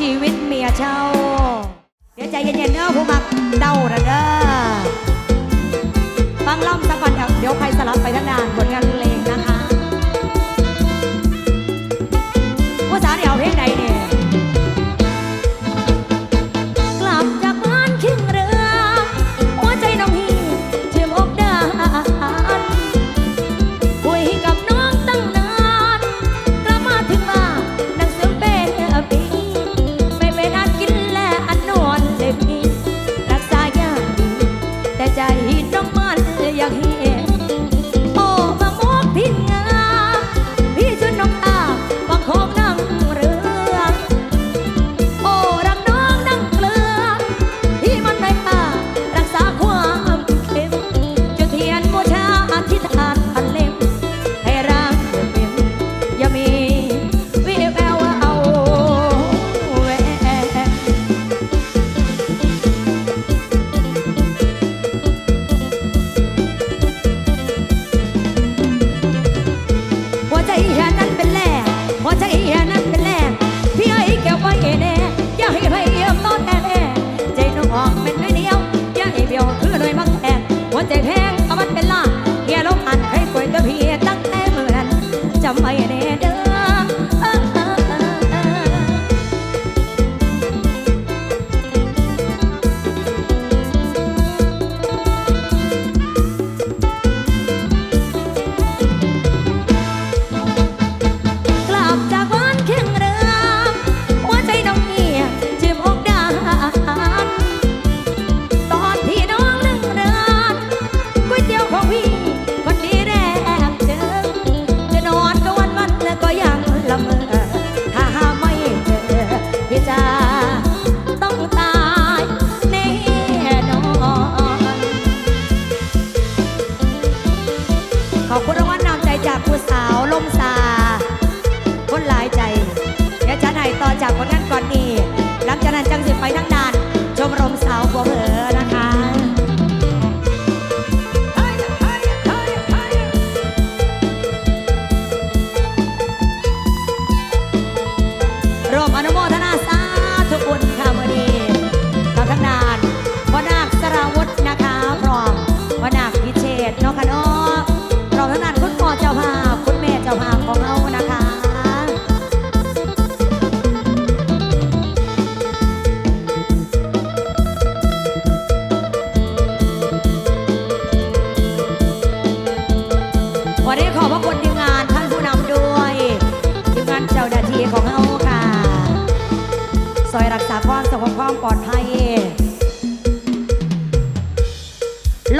ชีวิตเมียเจ้า เดี๋ยวใจเย็นๆเน้อผู้มักเดาระเด้อฟังล่อมสักวันเดี๋ยวใครสลับไปทั้งนานผลงานเลง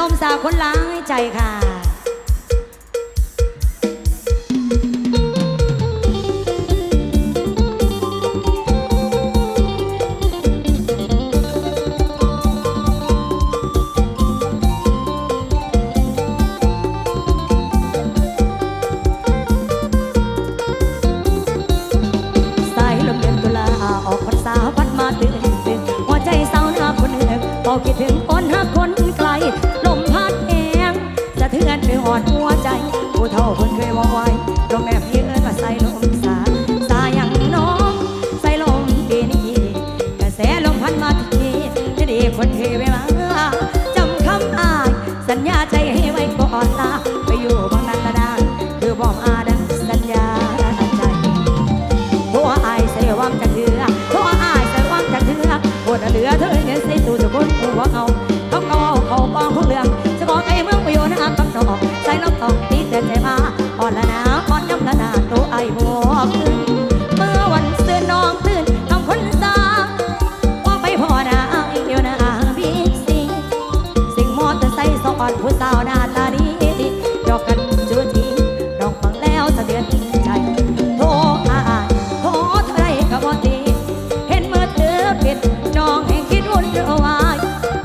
ลมสาวคนร้ายใจค่ะ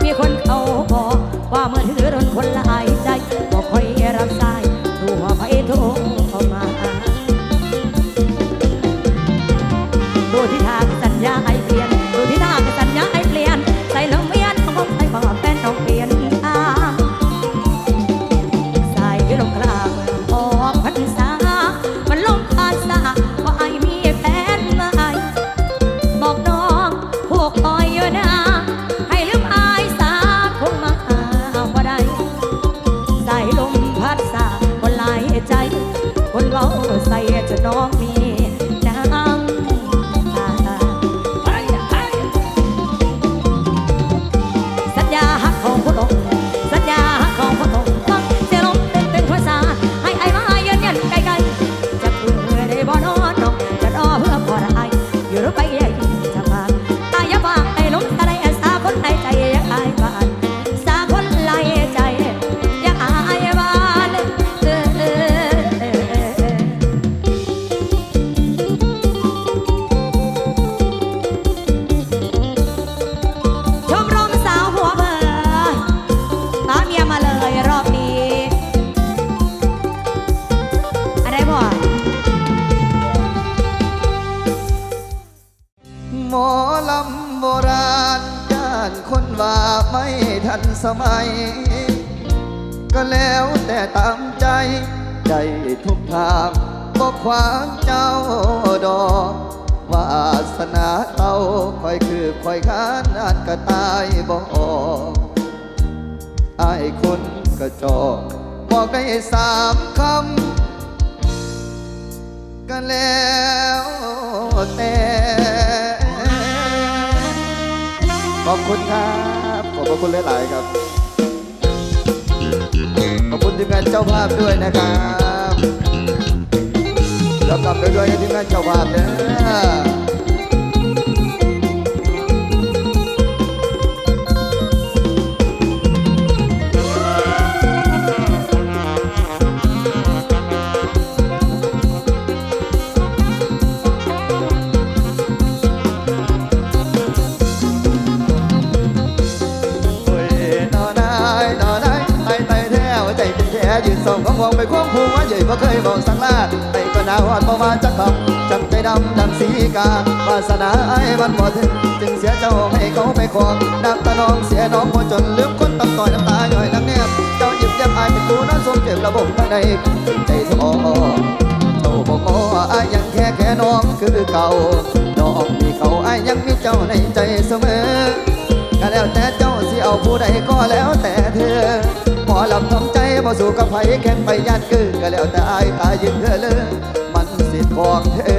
มีคนเขาบอกว่าเมื่อ ทันสมัย ก็แล้วแต่ตามใจใจทุกทางบอกขวางเจ้าดอกวาสนาเต้าคอยคือคอยค้านอานกระตายบอกออกอายคนกระจอกบอกได้สามคำก็แล้วแต่ขอบคุณครับ ขอบคุณหลาย ๆ ครับ ขอบคุณทีมงานเจ้าภาพด้วยนะครับแล้วกลับไปด้วยกับทีมงานเจ้าภาพนะ กาวาสนาไอ้มันบ่ถึงจึงเสียเจ้าให้เขาไปครองน้ำตาน้องเสียน้องบ่จนลืมคนตำต่อยน้ำตาย่อยนังแนบเจ้าหยิบยับอายเป็นกูนั้นสมเก็บระบบทางใดใจทอเจ้าบอกอ้ออายยังแค่แค่น้องคือเก่าน้องมีเขาไอายยังมีเจ้าในใจเสมอก็แล้วแต่เจ้าสิเอาผู้ใดก็แล้วแต่เธอหมอลำทำใจบ่สู่กับไผแข่งไปยานคือก็แล้วแต่อายตายยืนเธอเลยมันสิทธิ์ของเธอ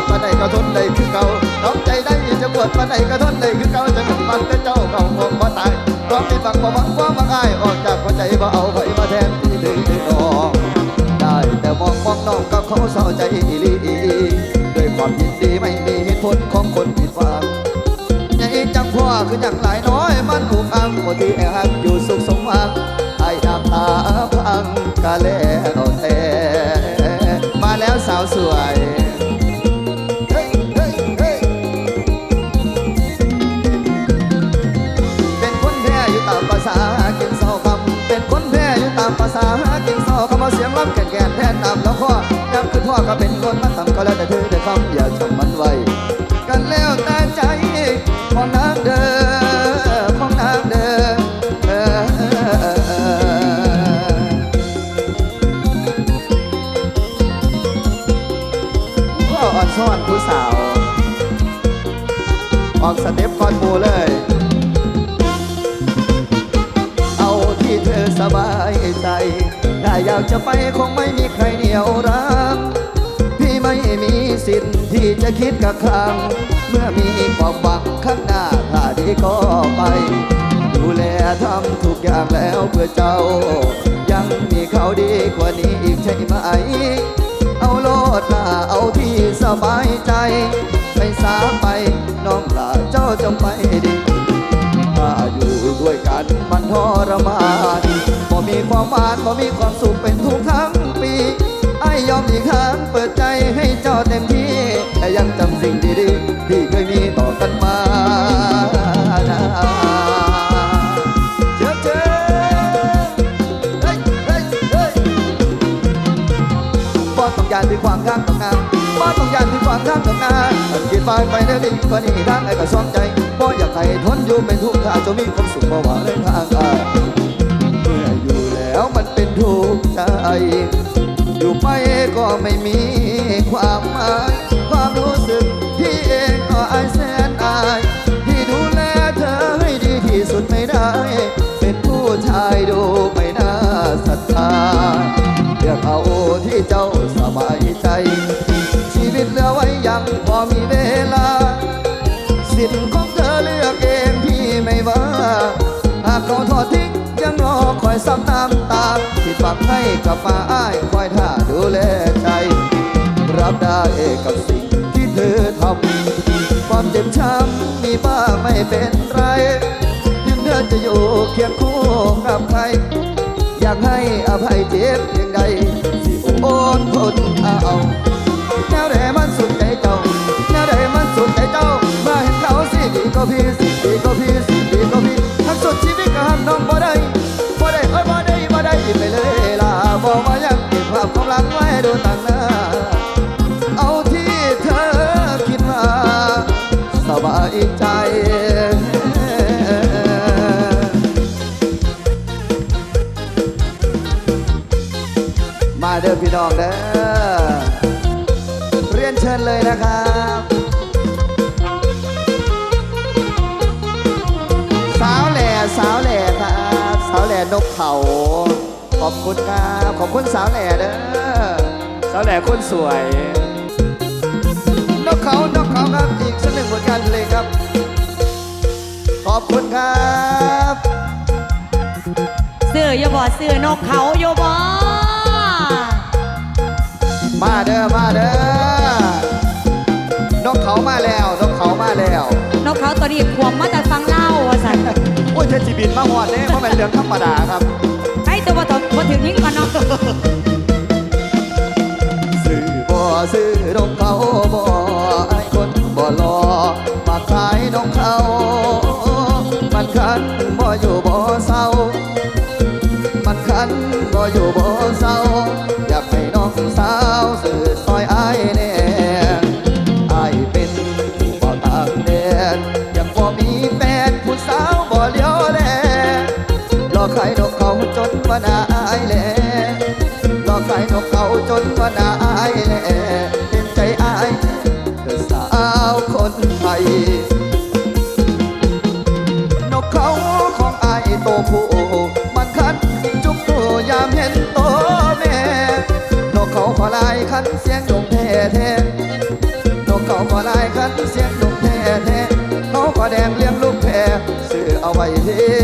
ด้จะปวดปานใดก็ทนได้คือเก่าทำใจได้จะปวดปานใดก็ทนได้คือเก่าจะเป็นมันแต่เจ้าเก่าคงบ่ตายความมีฝังบ่หวังความมักอายออกจากหัวใจบ่เอาไผมาแทนที่ดื้อน้องได้แต่มองมองน้องกับเขาเศร้าใจอีลีด้วยความยินดีไม่มีเหตุผลของคนผิดหวังใหญ่จังพ่อคืออย่างหลายน้อยมันอุกอังหมดที่แอบอยู่สุขสมหวังไอ้น้ำตาพังกะแล้วแต่มาแล้วสาวสวยามภาษาหากินเศร้าคำเอาเสียงร้องแก่นแก่นแทนนำแล้วข้อย้ำคือพ่อก็เป็นคนมาทำก็แล้วแต่เธอได้คำอย่าชม จะไปคงไม่มีใครเหนียวรั้งพี่ไม่มีสิทธิ์ที่จะคิดกับครั้งเมื่อมีความหวังข้างหน้าถ้าดีก็ไป ดูแลทำทุกอย่างแล้วเพื่อเจ้า ยังมีเขาดีกว่านี้อีกใช่ไหม เอาโลดหน้าเอาที่สบายใจ ไปสาไปน้องลาเจ้าจงไปดีถ้าอยู่ด้วยกัน มันทรมานบ่มีความหวานบ่มีความสุขเป็นทุกทั้งปีไอ้ยอมอีกครั้งเปิดใจให้เจ้าเต็มที่แต่ยังจำสิ่งดีๆที่เคยมีต่อกันมาน บายไปได้ดีปานนี้ได้ไอ้ก็ซ้องใจพ่ออยากให้ทนอยู่เป็นทุกข์ถ้าจะมีความสุขบาหวังเลยทางกายเมื่ออยู่แล้วมันเป็นทุกข์ใจอยู่ไปก็ไม่มีความหมายความรู้สึกที่เองก็อายแสนอายที่ดูแลเธอให้ดีที่สุดไม่ได้ เป็นผู้ชายดูไม่น่าศรัทธาเพียกเอาที่เจ้าสบายใจิทธิ์เหลือไว้ยังพอมีเวลา สิทธิ์ของเธอเลือกเองพี่ไม่ว่าหากเขาทอดทิ้งยังรอคอยซ้ำน้ำตาที่ฝักให้กับมาอ้ายคอยท่าดูแลใจ รับได้กับสิ่งที่เธอทำความเจ็บช้ำมีบ้างไม่เป็นไรถึงเธอจะอยู่เคียงคู่กับใคร อยากให้อภัยเจ็บเพียงใดสิโอนทนเอา ก็พีสิดีก็พีสดีก็พีทั้งสุดชีวิตก็ห้ามน้องบ่ได้บ่ได้เอ้ยบ่ได้บ่ได้ไปเลยล่ะบอกว่ายังเก็บภาพของหลังไว้ดูต่างหน้า เอาที่เธอคิดว่าสบายใจมาเด้อพี่น้องเด้อเรียนเชิญเลยนะครับ สาวแหล่ครับ สาวแหล่นกเขาขอบคุณครับ ขอบคุณสาวแหล่เด้อสาวแหล่คนสวย นกเขานกเขาครับอีกสักหนึ่งผลงานเพลงครับ ขอบคุณครับเสื้ออย่าบ่เสื้อนกเขาอย่าบ่มาเด้อมาเด้อนกเขามาแล้วนกเขามาแล้ว นกเขาตัวนี้ขวมมาแต่ฟังเล่าว่าสันโอ้ ยเทจิบินมาหอดเนี่ยเพราะเป็นเรื่องธรรมดาครับให้ตัวบ่ตกบ่ถึงยิ่งก่อนเนาะซื้อบ่ซื้อนกเขาบ่ไอ้คนบ่รอมาขายนกเขา มันคันบ่อยู่บ่เศร้า มันคันบ่อยู่บ่ ว่าน่าอายลรอขายนกเขาจนว่าน่าอายแลเห็นใจอายเธอสาวคนไทยนกเขาของอายโตผู้มันคันจุกตัวยามเห็นโตแม่นกเขาขอลายคันเสียงดงแท้แท้นกเขาขอลายคันเสียงดงแท้แท้เขาขอแดงเลี้ยงลูกแพรซื้อเอาไว้เฮ็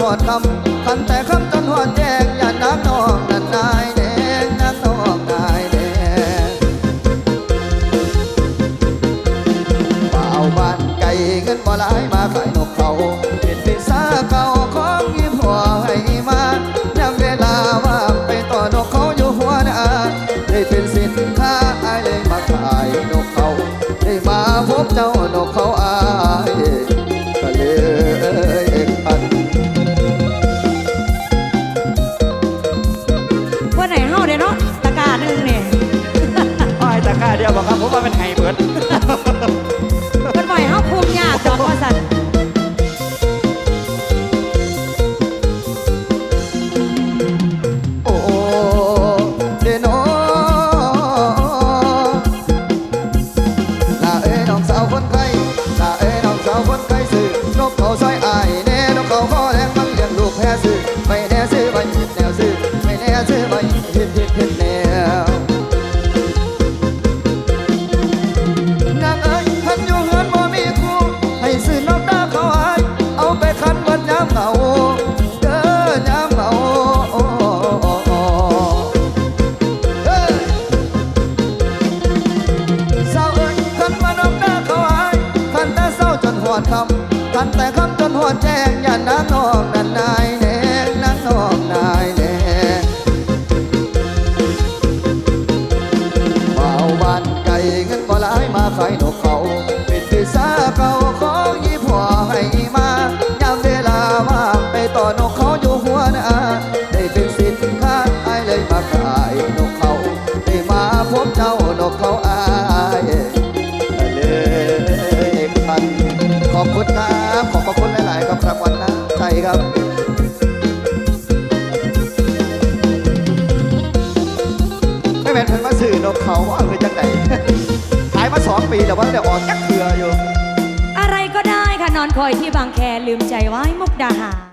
หอดคำคันแต่คำจนหอดแจงอย่านักนองนั่นนายแดงนักนองนายแดงเป่าบ้านไก่เงินบ่หลายมาขายนกเขาเป็นปีศาเก่าของยีผัวให้มายามเวลาว่างไปต่อนกเขาอยู่หัวน้าได้เป็นสินค้าไอเลยมาขายนกเขาได้มาพบเจ้านกเขา เขาว่าคือจังไดขายมาสองปีแต่ว่าเดี๋ยวออกจักเถื่ออยู่ อะไรก็ได้ค่ะนอนคอยที่บางแคลืมใจไว้มุกดาหาร